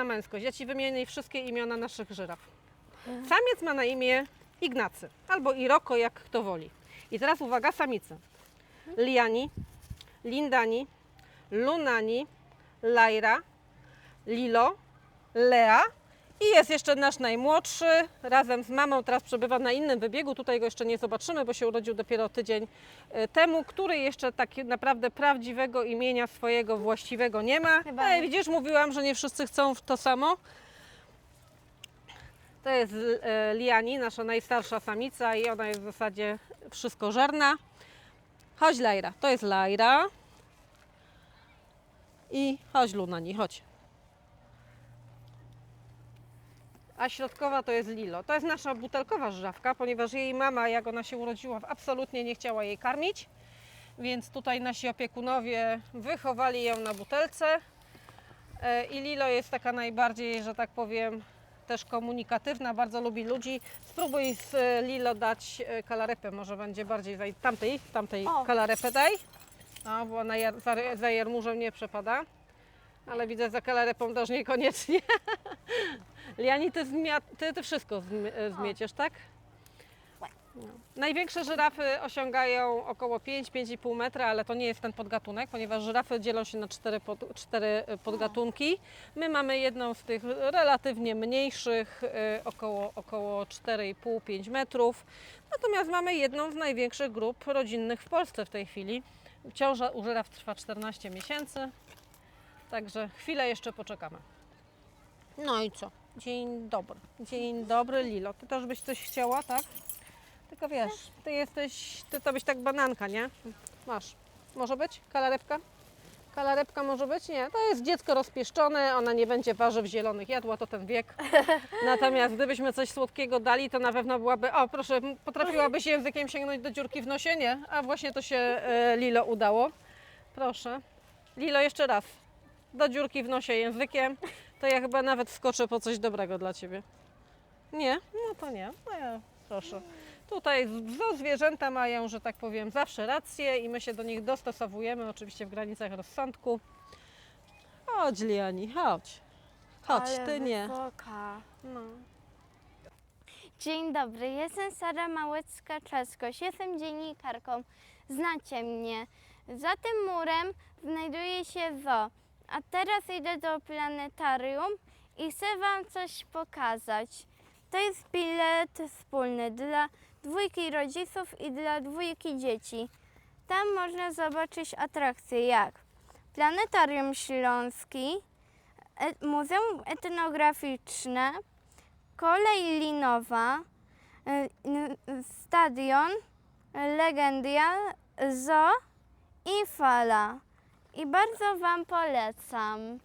na męskość. Ja Ci wymienię wszystkie imiona naszych żyraf. Samiec ma na imię Ignacy albo Iroko, jak kto woli. I teraz uwaga, samice. Liani, Lindani, Lunani, Laira, Lilo, Lea i jest jeszcze nasz najmłodszy, razem z mamą, teraz przebywa na innym wybiegu, tutaj go jeszcze nie zobaczymy, bo się urodził dopiero tydzień e, temu, który jeszcze tak naprawdę prawdziwego imienia swojego właściwego nie ma. Chyba Ale nie. widzisz, mówiłam, że nie wszyscy chcą to samo. To jest e, Liani, nasza najstarsza samica i ona jest w zasadzie wszystkożerna. Chodź Lajra, to jest Lajra. I chodź Lunani, chodź. A środkowa to jest Lilo. To jest nasza butelkowa żrawka, ponieważ jej mama, jak ona się urodziła, absolutnie nie chciała jej karmić. Więc tutaj nasi opiekunowie wychowali ją na butelce. E, I Lilo jest taka najbardziej, że tak powiem, też komunikatywna, bardzo lubi ludzi. Spróbuj z e, Lilo dać e, kalarepę, może będzie bardziej zaj... tamtej, tamtej O. kalarepę daj. No, bo ona jar- za, za jarmużem nie przepada. Ale widzę, za kalarepą też niekoniecznie. Liani, ty, ty, ty wszystko zmi- e, zmieciesz, tak? No. Największe żyrafy osiągają około 5-5,5 metra, ale to nie jest ten podgatunek, ponieważ żyrafy dzielą się na cztery, pod, cztery e, podgatunki. My mamy jedną z tych relatywnie mniejszych, e, około, około 4,5-5 metrów. Natomiast mamy jedną z największych grup rodzinnych w Polsce w tej chwili. Ciąża u żyraf trwa 14 miesięcy, także chwilę jeszcze poczekamy. No i co? Dzień dobry. Dzień dobry, Lilo. Ty też byś coś chciała, tak? Tylko wiesz, ty jesteś, ty to byś tak bananka, nie? Masz. Może być? Kalarepka? Kalarepka może być? Nie. To jest dziecko rozpieszczone, ona nie będzie warzyw zielonych jadła, to ten wiek. Natomiast gdybyśmy coś słodkiego dali, to na pewno byłaby, o proszę, potrafiłabyś językiem sięgnąć do dziurki w nosie? Nie. A właśnie to się e, Lilo udało. Proszę. Lilo, jeszcze raz. Do dziurki w nosie językiem. To ja chyba nawet skoczę po coś dobrego dla Ciebie. Nie? No to nie. No ja, proszę. Tutaj zo zwierzęta mają, że tak powiem, zawsze rację i my się do nich dostosowujemy, oczywiście w granicach rozsądku. Chodź, Liani, chodź. Chodź, Ale ty nie. Wysoka. No. Dzień dobry, jestem Sara Małecka-Czaskoś, jestem dziennikarką. Znacie mnie. Za tym murem znajduje się zoo, a teraz idę do planetarium i chcę Wam coś pokazać. To jest bilet wspólny dla dwójki rodziców i dla dwójki dzieci. Tam można zobaczyć atrakcje jak Planetarium Śląski, e- Muzeum Etnograficzne, kolej linowa, y, stadion, legendia, zoo i fala. I bardzo Wam polecam.